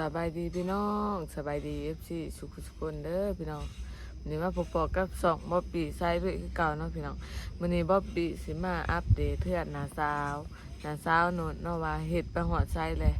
สบายดีพี่น้องสบายดีเอฟซีสุขสุขคนเด้อพี่น้องวันนี้มาพบปอกับสองบ๊อบบี้ไซด์ด้วยคือเก่าเนาะพี่น้องวันนี้บ๊อบบี้สิมาอัปเดตเทือนหนาสาวหนาสาวโนนเนาะว่าเฮ็ดไปหอดไซด์เลย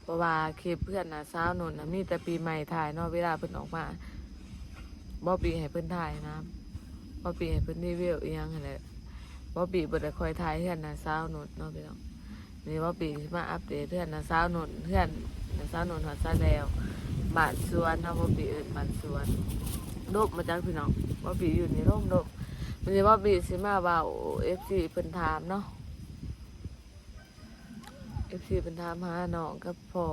เพราะว่าคลิปเพื่อนหนาสาวโนนน่ะมีแต่ปีใหม่ถ่ายเนาะเวลาเพิ่นออกมาบ๊อบบี้ให้เพิ่นถ่ายนะบ๊อบบี้ให้เพิ่นรีวิวอีหยังหั่นแหละบ๊อบบี้บ่ได้คอยถ่ายเทือนหนาสาวโนนเนาะพี่น้อง นี่ว่าปีสิมาอัปเดตเพื่อนนะสาวหนุนเพื่อนนะสาวหนุนหัดซาแล้วบานสวนนะว่าปีอื่นบานสวนโดบมาจากพี่น้องว่าปีอยู่ในร่มโดบมันจะว่าปีสิมาว่าเอฟซีเพิ่นถามเนาะเอฟซีเพิ่นถามหาน้องกับพ่อ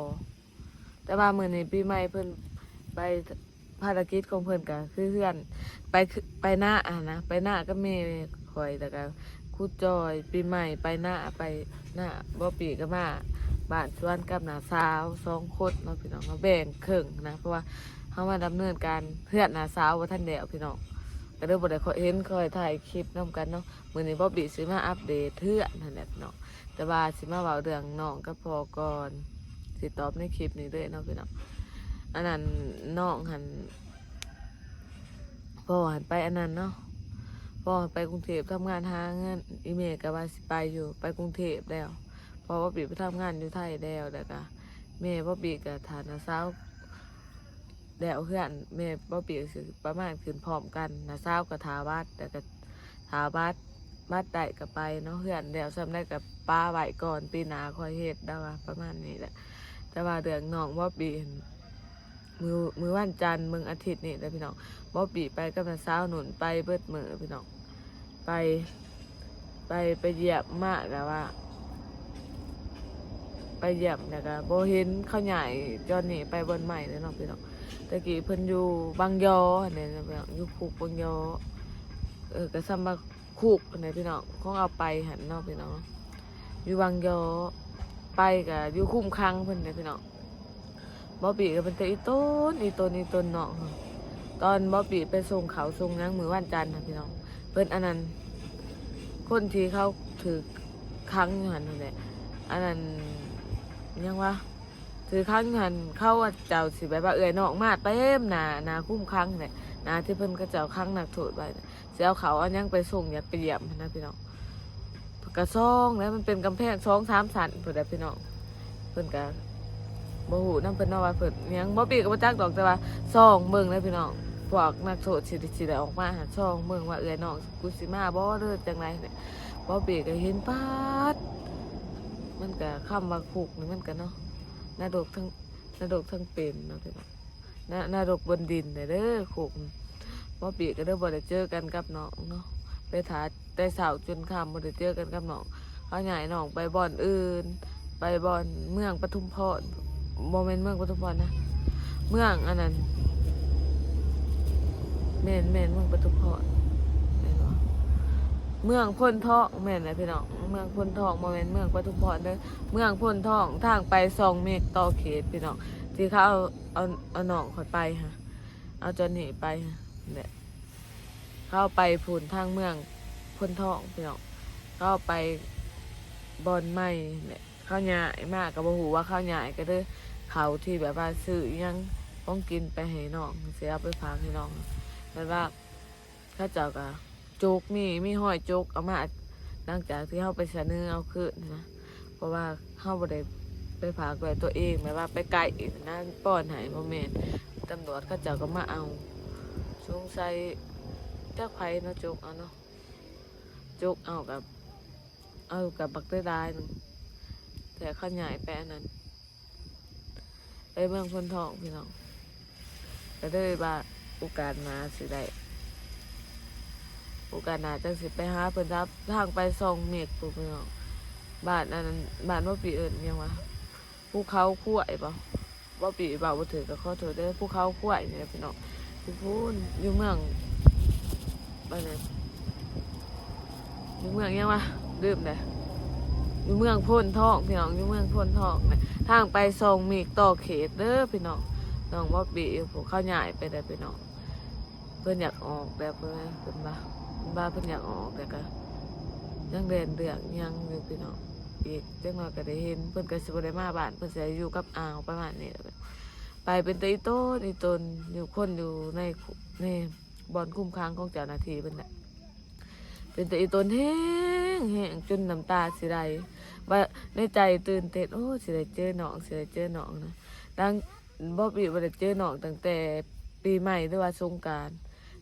แต่ว่ามื้อนี้ปีใหม่เพิ่นไปภารกิจของเพิ่นก็คือเพื่อนไปคือไปหน้าอะนะไปหน้าก็ม่คอยแต่ก็ ครูจอยปีใหม่ไปหน้าไปหน้าบ่ปีก็มาบ้านชวนกับหนาสาวสองคนเนาพี่น้องมาแบ่งครึ่งนะเพราะว่าเขามาดำเนินการเพื่อนหนาสาวว่าท่านเดียวพี่น้องก็เริ่มบ่ได้คอยเห็นคอยถ่ายคลิปน้กันเนาะมือนี้บ่ปีสิมาอัปเดตเพื่อนนั่นแหละพี่น้องแต่ว่าสิมาเว้าเรื่องน้องกับพ่อก่อนสิตอบในคลิปนี้เลยเนาะพี่น้องอันนั้นน้องหันพอหันไปอันนั้นเนาะ พ่อไปกรุงเทพทำงานหาเงินอีเมลก็ว่าสิไปอยู่ไปกรุงเทพแล้วพอว่าปีไปทำงานอยู่ไทยแล้วแต่ก็แม่พ่อปีกับฐานะสาวแล้วเพื่อนแม่พ่อปีก็สิประมาณคืนพร้อมกันนะสาวกับทาวัดแต่ก็ทาวัดบัดได้ก็ไปเนาะเพื่อนแล้วซ้ำได้กับป้าไหวก่อนปีหนาคอยเฮ็ดได้ว่าประมาณนี้แหละแต่ว่าเดืองน้องพ่อปี มือมือวันจันทร์มึงอาทิตย์นี่แหละพี่น้องบ๊อบบี้ไปกับน้าสาวหนุนไปเบิดมือพี่น้องไป ไปไปเหยียบมากแต่ว่า ไปเหยียบนี่ยก็โบเห็นเขาใหญ่จอนนี่ไปบนใหม่เลยเนาะพี่น้องตะกี้เพิ่นอยู่บางยอเนี่ยพี่น้องอยู่คุกบางยอเออกระซำบาคุกเนี่ยพี่น้องคงเอาไปหันเนาะพี่น้องอยู่บางยอไปกับอยู่คุ้มครังเพิ่นเนี่ยพี่น้อง บ๊อบบี้ก็เป็นแต่อีต้นอีต้นอีต้นเนาะตอนบ๊อบบี้ไปส่งเขาส่งนังมือวันจันทร์นะพี่น้องเพิ่นอันนั้น คนที่เขาถือครั้งอยู่หันนั่นแหละอันนั้นยังว่าถือครั้งหันเข้าว่าเจ้าสิแบบว่าเอื่อยนอกมาเต็มหนาหนาคุ้มครั้งเนี่ยหนาที่เพิ่นก็เจ้าครั้งหนักโทษไปเสียเอาเขาอันยังไปส่งอยากไปเยี่ยมนะพี่น้องกระซองแล้วมันเป็นกำแพงสองสามสันเพิ่นได้พี่น้องเพิ่นก็ บ่ฮู้นำเพิ่นเนาว่าเพิ่นอิหยังบ่ปีก็บ่จักดอกแต่ว่าซองเบิ่งเลยพี่น้องพวกนักโทษสิด้สิได้ออกมาหาซองเบิ่งว่าเอ้ยน้องกูสิมาบ่เด้อจังไรเนี่ยบ่เบรกก็เห็นปาดมันก็คำว่าคุกนี่มันก็เนาะนาดกทั้งนาดกทั้งเป็นเนาะพี่น้องนานาดกบนดินเนี่เด้อคุกบ่เบรกก็เด้อบ่ได้เจอกันกับน้องเนาะไปถาแต่เช้าจนค่ำบ่ได้เจอกันกับน้องเขาใหญ่น้องไปบ่อนอื่น ไปบ่อนเมืองปทุมพร บ่แม่นเมืองปทุมพรนะ เมืองอันนั้นแม่นแม่นเมืองปทุมพรแม่นบ่เมืองพ้นทองแม่นนะพี่น้องเมืองพ้นทองบ่แม่นเมืองปทุมพรเด้อเมืองพ้นทองทางไปสองเมตรต่อเขตพี่น้องที่เขาเอาเอาเอาหนองขอยไปฮะเอาจอนนี่ไปฮะเนี่ยเขาเอาไปพูนทางเมืองพ้นทองพี่น้องเขาเอาไปบอนไม้เนี่ยข้าวหยายมากกับบ่ฮู้ว่าข้าวหยายก็เด้อ เขาที่แบบว่าซื้ออยังต้องกินไปให้น้องเสียไปฝากให้น้องแบบว่าข้าเจ้าก็โจกมีมีห้อยโจกเอามาหลังจากที่เข้าไปเสนอเอาคืนนะเพราะว่าเข้าบ่ได้ไปฝากด้วยตัวเองแบบว่าไปไกลนะป้อนให้โมเมนตำรวจข้าเจ้าก็มาเอาสงสัยเจ้าไผเนาะโจกเอาเนาะโจกเอากับ เอากับบักได้ได้แต่ข้าใหญ่ไปอันนั้น เมืองพ้นทองพี่น้องก็เลยว่าโอกาสมาสิได้โอกาสหนาจังสิไปหาเพิ่นรับทางไปซองเมฆปุ๊บพี่น้องบ้านอันนั้นบ้านว่าปีเอิญยังวะภูเขาขั้วไอ้บ่ว่าปีบ่าวบ่ถือกับข้อโทษเด้อภูเขาขั้วไอ้เนี่ยพี่น้องพี่พูนอยู่เมืองบ้านนั้นอยู่เมืองยังวะลืมเลย อยู่เมืองพ้นทองพี่น้องอยู่เมืองพ้นทองเนี่ยทางไปส่งมีต่อเขตเด้อพี่น้องน้องบ่บีผมเข้าใหญ่ไปได้พี่น้องเพิ่อนอยากออกแบบเพิ่นเพิ่นบ้าเพิ่นบ้าเพิ่อนอยากออกแต่ก็ยังเรียนเรื่องยังอยู่พี่น้องอีกจังหน่อยก็ได้เห็นเพิ่อนก็สิบ่ได้มาบ้านเพิ่อนสิอยู่กับอ่าวประมาณนี้ไปเป็นตีโต้นอีตนอยู่คนอยู่ในในบอนคุ้มค้างของเจ้าหน้าที่เพิ่นน่ะเป็นตีตนแห้งแห้งจนน้ำตาสิไหล ว่าในใจตื่นเต้นโอ้สิได้เจอน้องสิได้เจอน้องนะดังบ่ปีบ่ได้เจอน้องตั้งแต่ปีใหม่หรือว่าสงกรานต์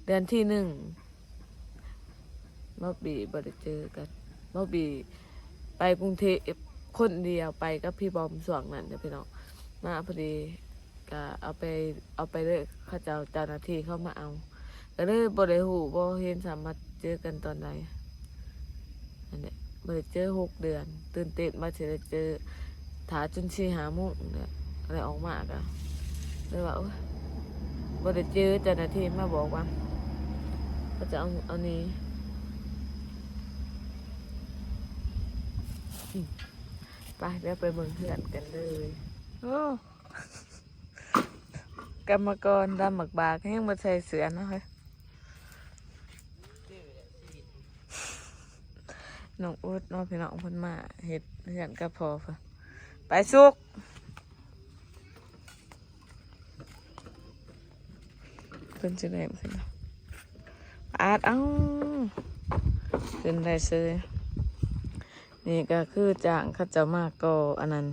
เดือนที่หนึ่งบ่ปีบ่ได้เจอกันบ่ปีไปกรุงเทพคนเดียวไปกับพี่บอมสวงนั่นเดี๋ยวพี่น้องมาพอดีก็เอาไปเอาไปเลยเข้าเจ้าเจ้าหน้าที่เข้ามาเอาก็เลยบ่ได้หูบ่เห็นสามารถเจอกันตอนใดอันเนี้ย บ่ได้เจอหกเดือน ตื่นเต้นมาสิได้เจอถาจนสี่หาโมงเนี่ยอะไรออกมาก็เลยว่าโอ๊ยบ่ได้เจอเจ้าหน้าที่มาบอกว่าก็จะเอาเอานี้ไปเดี๋ยวไปเมืองเพื่อนกันเลยโอ้กรรมกรดำหมักบากยังมาใส่เสือนะเฮ้ย น้องอุดน้องพี่น้องพนมาเห็ดเพื่อนกับพอเพิ่นไปสุกเพิ่นจะได้ขึ้นมอาดเอ้าขึ้นได้เซยนี่ก็คือจางเขาเจะมากก็อันนั้น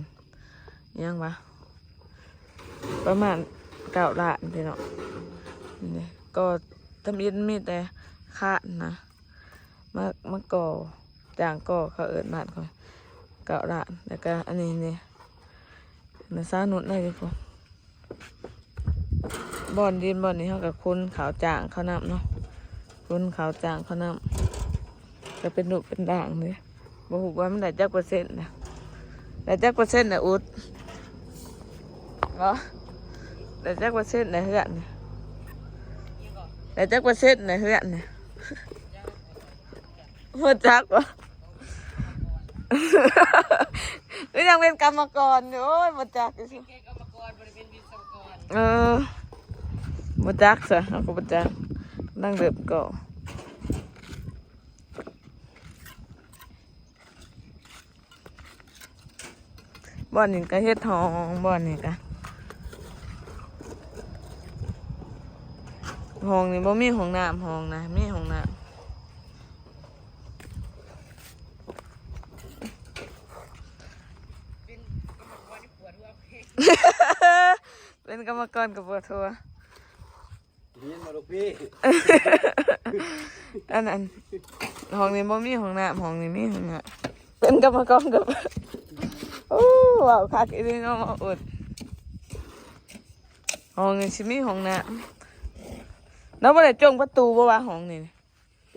ยังวะประมาณเก้าล้านพี่เนาะนี่ก็ทำยินมีแต่คาดนะมามาก่อ จางก่อเขาเอิดมาดเขาเก้าล้านแล้วก็อันนี้เนี่ยนะซานุนได้ดีกว่าบอนดินบอนนี้เขากับคุณขาวจางเขานำเนาะคุณขาวจางเขานำก็เป็นหนุเป็นด่างเลยบ่ฮู้ว่ามันได้จักเปอร์เซ็นต์นะได้จักเปอร์เซ็นต์นะอุดบ่ได้จักเปอร์เซ็นต์นะเฮือนน่ะได้จักเปอร์เซ็นต์นะเฮือนน่ะบ่จักบ่ ก็ยังเป็นกรรมกรอยู่โอ้ยบ่จักอยู่สิเออบ่จักซะเอาก็บ่จักนั่งเดือบก่อนบ่อนนี่ก็เฮ็ดทองบ่อนนี่ก็ห้องนี่บ่มีห้องน้ำห้องนะมีห้องน้ำ เป็นกรรมกรกับปวดทัวเรียนมาลูกพี่อันนั้นห้องนี้บ่มีห้องน้ำห้องนี้มีห้องน้ำเป็นกรรมกรกับโอ้ว้าวคักอีนี่เนาะมาอุดห้องนี้สิมีห้องน้ำแล้วบ่ได้จงประตูบ่ว่าห้องนี้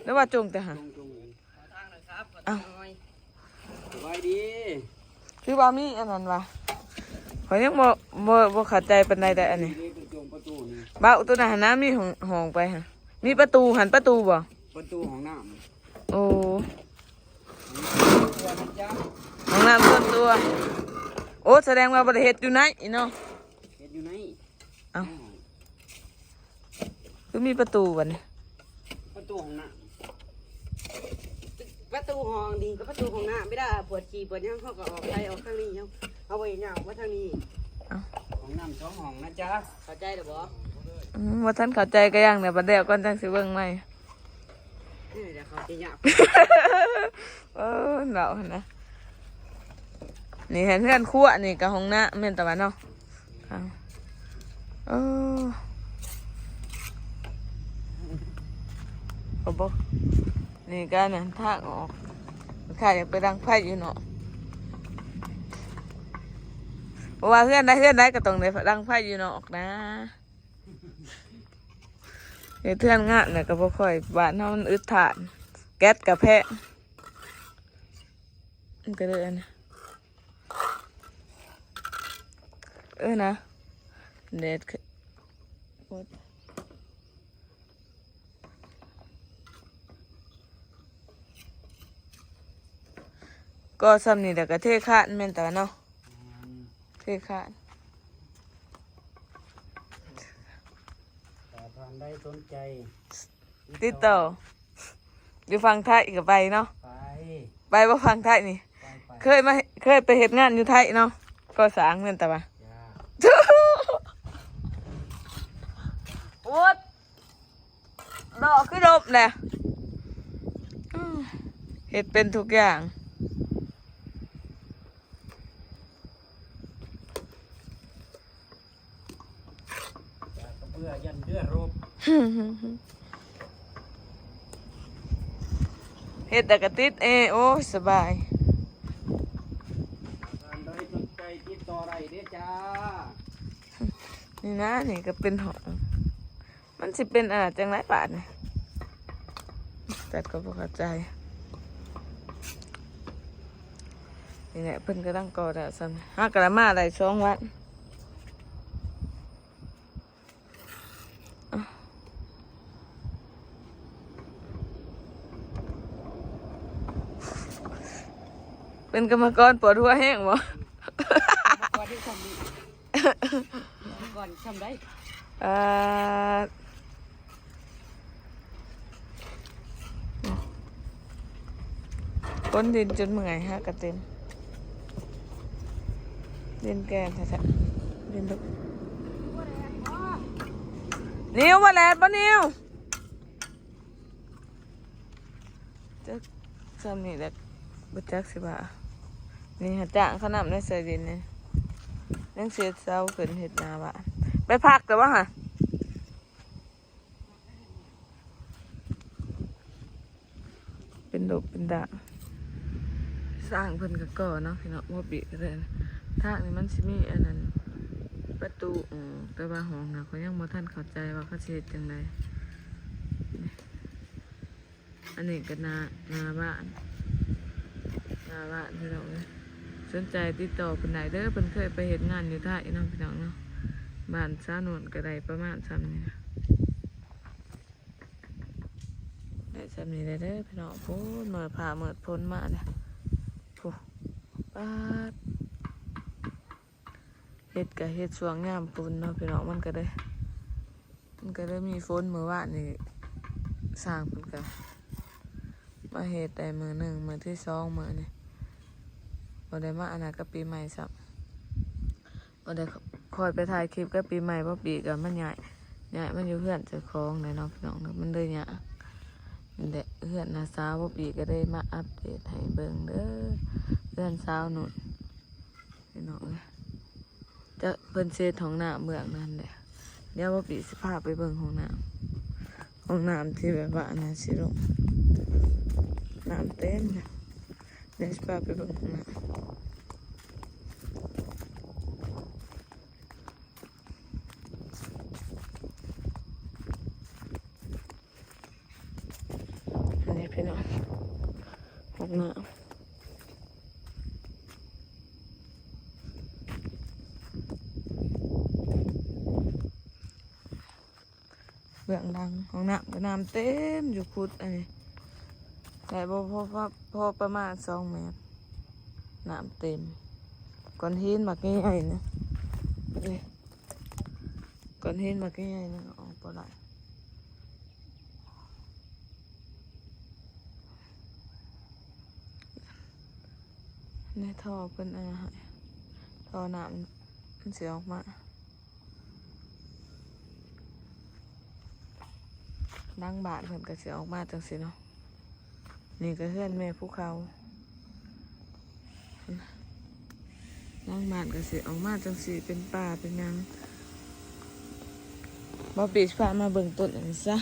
แล้วว่าจงแต่หาตรงตรงอ้าวสบายดี คือว่ามีอันนั้นว่ะ ข่อยยังบ่บ่บ่เข้าใจปานใดแต่อันนี้นี่คือตรงประตูนี่บ้าวตัวนั้นหันน้ำมีห้องห้องไปฮะมีประตูหันประตูบ่ประตูของน้โอ้ำตัวนะจ๊ะห้องน้ำส่วนตัว โอ้แสดงว่าบ่ได้เฮ็ดอยู่ไหนเนาะเห็นอยู่ไหนเอ้าคือมีประตูบัดนี้ประตูของน้ประตูห้องดีกับประตูห้องน้ำไม่ได้ปวดขี่ปวดหยังเขาก็ออกไปออกข้างนี้ยัง เอาไว้เนี่ยว่าทางนี้ำของน้ำสองห้องนะจ๊ะเข้าใจหรือบ่อืมว่าท่านเข้าใจก็ยังเนี่ยบัดเดียวก่อนจังสิเบิ่งใหม่เอ้ยเดี๋ยวเขาจะยากเออเนาะนะนี่เห็นเพื่อนครั่วนี่กับห้องน้ำแม่นตะวันเนาะอ้าวเออเอาบ่นี่ก็เนี่ยทางออกข้าอยากไปดังไฟอยู่เนาะ เพราะว่าเพื่อนได้เพื่อนได้ก็ต้องได้ดังไฟอยู่นาะนะเฮ็ดเพื่อนงานเนี่ยก็บ่ค่อยบ้านเฮามันอึดฐาน แก๊สกับแพะมันก็เลยอันนี้เออนะเด็ดขึ้นโอ๊ยก็ซ้ำนี่แต่ก็เทคาดแม่นแต่เนาะ เทคาดแต่ทางใดสนใจ ติดต่ออยู่ฟังไทยกับไปเนาะไปไปว่าฟังไทยนี่ ไปไปเคยมาเคยไปเฮ็ดงานอยู่ไทยเนาะก็สร้างเงินแต่ว่าจ้าโอ๊ดดอกคือดบแหละอื้อเฮ็ดเป็นทุกอย่าง จ้ากระเบื้ อยันเดือรบเฮ็ดแต่กระติดเอโอ้ยสบายอันใดสนใจติดต่อได้เด้อจ้านี่นะนี่ก็เป็นหองมันสิเป็นอะไรจังไรบาทนี่แต่ก็บ่เข้าใจนี่แหละเพิ่นก็ตั้งกอดอะซ้ำห้ากระมาได้สองวัน เป็นกรรมกรปวดหัวแห้งบ่ก่อนที่ทำนี่ก่อนทำได้เอ่อก้นดินจนเมื่อยฮะกระเต็มดินแกนแท้ๆดินลุกนิ้วมาแล้วปะนิ้วจะจำนี่แหละบุจักสิบ่า นี่หาจ้างเขานำในเสยดินเนี่ยยังเสียเศร้าขึ้นเห็ดนาบ้านไปพักแต่ว่าฮะเป็นดกเป็นด่างสร้างเพิ่นก็ก่อเนาะพี่น้องว่าบีก็เลยทางนี้มันสิมีอันนั้นประตูอือแต่ว่าห้องนะเขายังบ่ทันเข้าใจว่าเขาเฮ็ดจังไดอันนี้ก็นานาบ้านนาบ้านพี่น้องเอ้ย สนใจติดต่อเพิ่นได้เด้อเพิ่นเคยไปเฮ็ดงานอยู่ไทยเนาะพี่น้องเนาะบ้านซาโนนก็ได้ประมาณซ้ำนี้นะได้สำนีได้เด้อพี่น้องพูดเมื่อผ่าเมื่อพ้นมาเนี่ยพูปาดเฮ็ดกับเฮ็ดสวงงามปุนเนาะพี่น้องมันก็ได้ มันก็ได้มีฝนเมื่อวานนี่สร้างเพิ่นกันมาเฮ็ดได้มือหนึ่งมือที่สองมือนี่ บ่ได้มาอันนั้นก็ปีใหม่ซ้ำบ่ได้คอยไปถ่ายคลิปก็ปีใหม่เพราะปีกันมันใหญ่ใหญ่มันอยู่เพื่อนเจ้าของเลยเนาะพี่น้องมันเลยเนี่ยเด็กเพื่อนนาสาวบ่ปีก็ได้มาอัปเดตให้เบิ่งเด้อเพื่อนสาวหนุนพี่น้องจะเพิ่นเซตของน้ำเมืองนั่นแหละเดี๋ยวบ่ปีสิพาไปเบิ่งห้องน้ำห้องน้ำที่แบบว่านนั้นสิลงน้ำเต็มเลย เดี๋ยวสิพาไปเบิ่งห้องน้ำอันนี้พี่น้องห้องน้ำเบื้องดังของน้ำก็น้ำเต็มอยู่พุดอันนี้ แต่พอพอพอพอประมาณสองเมตรน้ำเต็มก้อนหินมากใหญ่นะก้อนหินมากใหญ่นะออกปลายในท่อเป็นอะไรท่อน้ำมันเสียออกมานั่งบาทเพิ่นก็สิออกมาจังสิเนาะ นี่ก็เพื่อนแม่ภูเขานั่งบาทก็สิออกมาจังสิเป็นป่าเป็นยังบอปีชพามาเบิ่งต้นอันนี้ซะ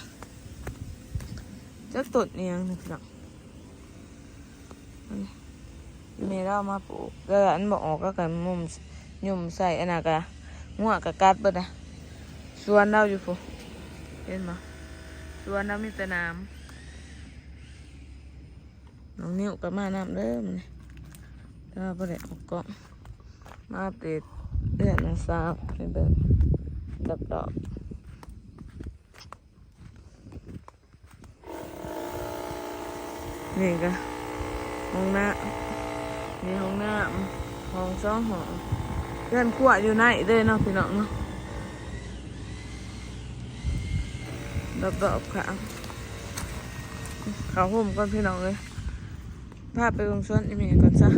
จักต้นเนียงนี่พี่น้องอันนี้แม่ามาปลูกแล้วอันบอกออกก็กันมุมยุ่มใส่อันนั้นก็งัวกะกัดเบิดนะสวนเราอยู่ฟูเห็นไหมสวนน้ำมีแต่น้ำ น้องนิ้วก็มาน้ำเด้อมันนี่ถ้าไ่ได้ออกกล้องมาอัปเดเดือนนะสาวในเบิ่งดับดอกนี่ก็ห้องน้ำนี่ห้องน้ำห้องสองห้องเพื่อนขวดอยู่ไหนเด้เนาะพี่น้องเนาะรอบๆค่ะเขาห่มก่อนพี่น้องเลย พาไปวงซ้อนยังไงก่อนซะ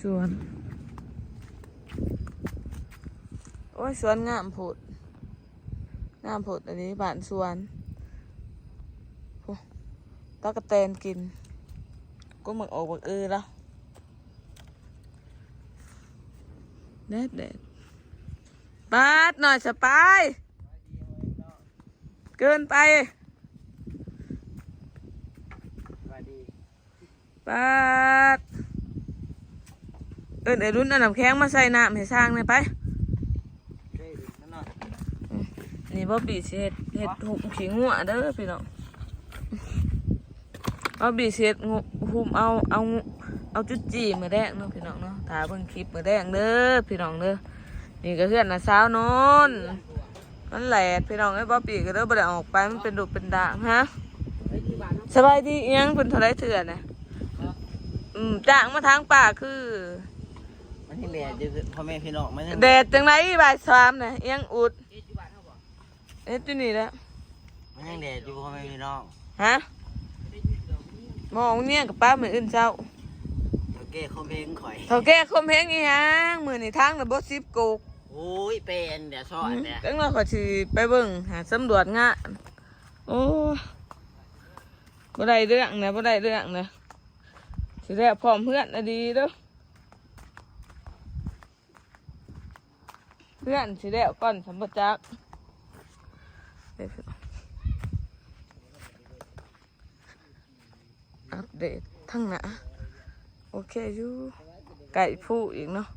สวน โอ้ยสวนงามผุดงามผุดอันนี้บ้านสวนตะกะแตนกิน ก็เหมือนออกบักเออแล้วแดดแดดปาดหน่อยสไป เกินไปสวัสดีปาดเอินไอ้รุ่นเอาน้ำแข็งมาใส่น้ำให้สร้างเลยไปเฮ้ยนั่นน่ะนี่บ่บีสิเฮ็ดเฮ็ดหุบขี้งัวเด้อพี่น้องบ่บีสิเฮ็ดงูหุบเอาเอางูเอาจุดจีมือแดงเนาะพี่น้องเนาะถ้าเบิ่งคลิปมือแดงเด้อพี่น้องเด้อนี่ก็เพื่อนน่ะสาวนน มันแหลดพี่น้องไอ้ยบ่บีก็เด้อบ่ได้ออกไปมันเป็นดุเป็นด่างฮะไปที่บ้านเนาะสบายดีอิหยังเป็นเท่าไรเถื่อนนะอืมจ้างมาทางป่าคือมันที่แม่จะพ่อแม่พี่น้องมันแดดจังไรบ่ายสามนะอิหยังอุดเฮ็ดอยู่บ้านเฮาบ่เอ๊ะตัวนี้แหล้วมันยังแดดอยู่พ่อแม่พี่น้องฮะมองเนี่ยกับป้าเหมือนอื่นเจ้าเดี๋ยวแก้คอมเพลงข่อยเท่าแก่คมเพงอีหยังมือนี่ทางระบบซิบกูก โอ้ยเป็นเดี๋ยวสอนเนี่ยจังเราขอชีไปเบิ่งหาสำรวจงานโอ้บ่ได้เรื่องนะบ่ได้เรื่องนะสิได้พร้อมเพื่อนนะดีเด้อเพื่อนสิได้ก่อนสมบัติจักอัปเดตทั้งหนาโอเคอยู่ไก่ผู้อีกเนาะ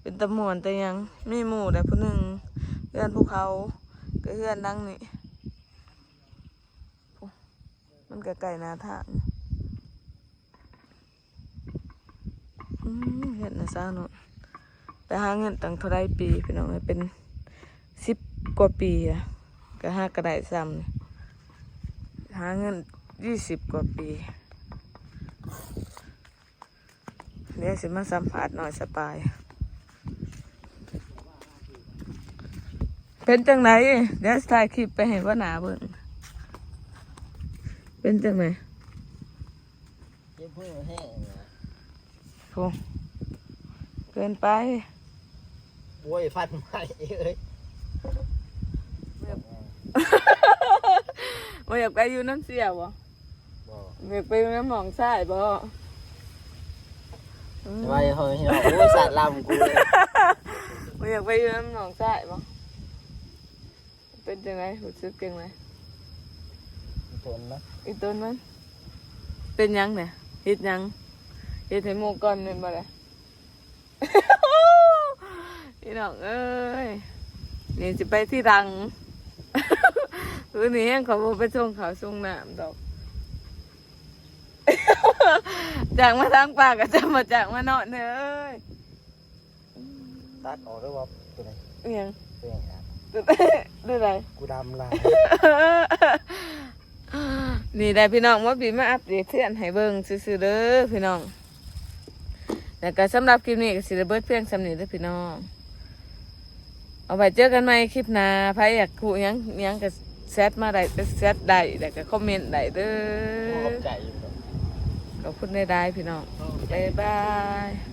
เป็นตะมวนแต่ยังไม่หมู่แต่ผู้หนึ่งเพื่อนภูเขาก็เพื่อนดังนี่มันก็ไก่นาทางเห็นนะซ่าเนาะไปหาเงินตั้งเท่าไรปีพี่น้องเป็นสิบกว่าปีอะก็ห้ากระไดซ้ำหาเงินยี่สิบกว่าปีเดี๋ยวสิมาสัมผัสหน่อยสปาย เป็นจังไหนเดี๋ยวสิถ่ายคลิปไปให้ว่าหนาเบิ่งเป็นจังไหนเจ็บพื้นแห้งโหเกินไปโอ้ยฟันใหม่เอ้ยว่าอยากไปอยู่น้ำเสียบ่บอกอยากไปอยู่น้ำหมองทรายบ่อืมทำไมพ่อแม่พี่น้องโอ้ยสัตว์ลำกูเลยว่าอยากไปอยู่น้ำหนองทรายบ่ เป็นจังไงรู้สึกจังไงทนนะอีต้นมัน เป็นหยังเนี่ยเฮ็ดหยังเฮ็ดให้หมูก่อนเป็นบ่ล่ะพี่น้องเอ้ยนี่จะไปที่รังคืนนี้ยังเขาบ่ไปส่งเขาวส่งน้ำดอกจากมาทางป่าก็จะมาจากมานอนเด้อเอ้ยตัดออกด้วยว่าเป็นไงอิหยังเป็นไง ครับดูไรกูดำลายนี่ได้พี่น้องว่าบีมาอัปเดตเพื่อนให้เบิ่งซื่อๆเด้อพี่น้องแล้วก็สำหรับคลิปนี้ก็สิได้เบิดเพียงสำนี้เด้อพี่น้อง เอาไว้เจอกันใหม่คลิปหน้าใครอยากคูหยังหยังก็แซดมาได้แซดได้แล้วก็คอมเมนต์ได้เด้ขอบอใจอยู่ครับขอบคุณได้ๆพี่น้องบ๊ายบาย